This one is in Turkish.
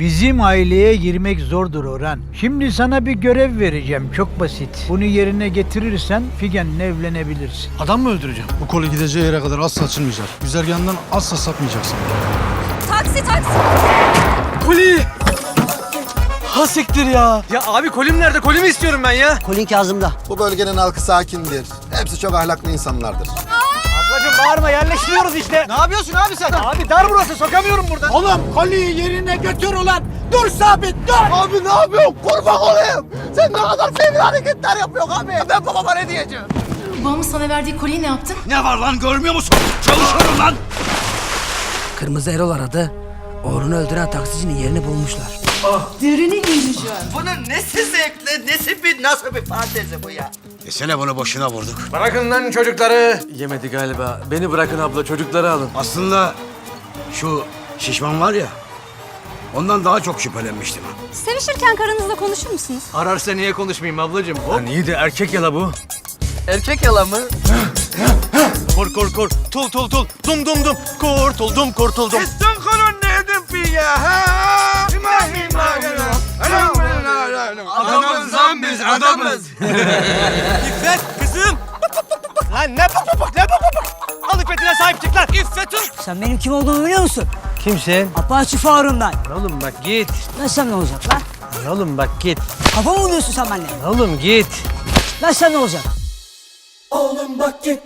Bizim aileye girmek zordur Orhan. Şimdi sana bir görev vereceğim. Çok basit. Bunu yerine getirirsen Figen'le evlenebilirsin. Adam mı öldüreceğim? Bu kolu gideceği yere kadar asla açılmayacak. Güzergahından asla sapmayacaksın. Taksi taksi. Koli! Ha siktir ya. Ya abi kolim nerede? Kolimi istiyorum ben ya. Kolin Kazım'da. Bu bölgenin halkı sakindir. Hepsi çok ahlaklı insanlardır. Yerleştiriyoruz işte. Ne yapıyorsun abi sen? Abi dar burası sokamıyorum buradan. Oğlum koliyi yerine götür ulan. Dur sabit dur. Abi ne yapıyorsun? Kurban olayım. Sen ne kadar fevri hareketler yapıyorsun abi. Ben babama ne diyeceğim? Babamın sana verdiği kolyeyi ne yaptın? Ne var lan görmüyor musun? Çalışıyorum lan. Kırmızı Erol aradı. Orhun'u öldüren taksicinin yerini bulmuşlar. Dürünü ineceğim. Bunun nesi zevkli, nesi nasıl bir fantezi bu ya? Desene bunu boşuna vurduk. Bırakın lan çocukları. Yemedi galiba. Beni bırakın abla çocukları alın. Aslında şu şişman var ya, ondan daha çok şüphelenmiştim. Sevişirken karınızla konuşur musunuz? Ararsa niye konuşmayayım ablacığım? Lan iyi de erkek yala bu. Erkek yala mı? kor kor kor. Tul tul tul. Dum dum dum. Kurtuldum kurtuldum. Konun neydin fi ya ha? Adamız lan biz adamız. İffet kızım. lan ne bak bak ne bak bak. Al iffetine sahip çık lan. İffetim. Sen benim kim olduğumu biliyor musun? Kimsin? Apache Faruk'um ben. Oğlum bak git. Sen ne olacak lan? Oğlum bak git. Kafa mı buluyorsun sen benimle? Oğlum git. Sen ne olacak? Oğlum bak git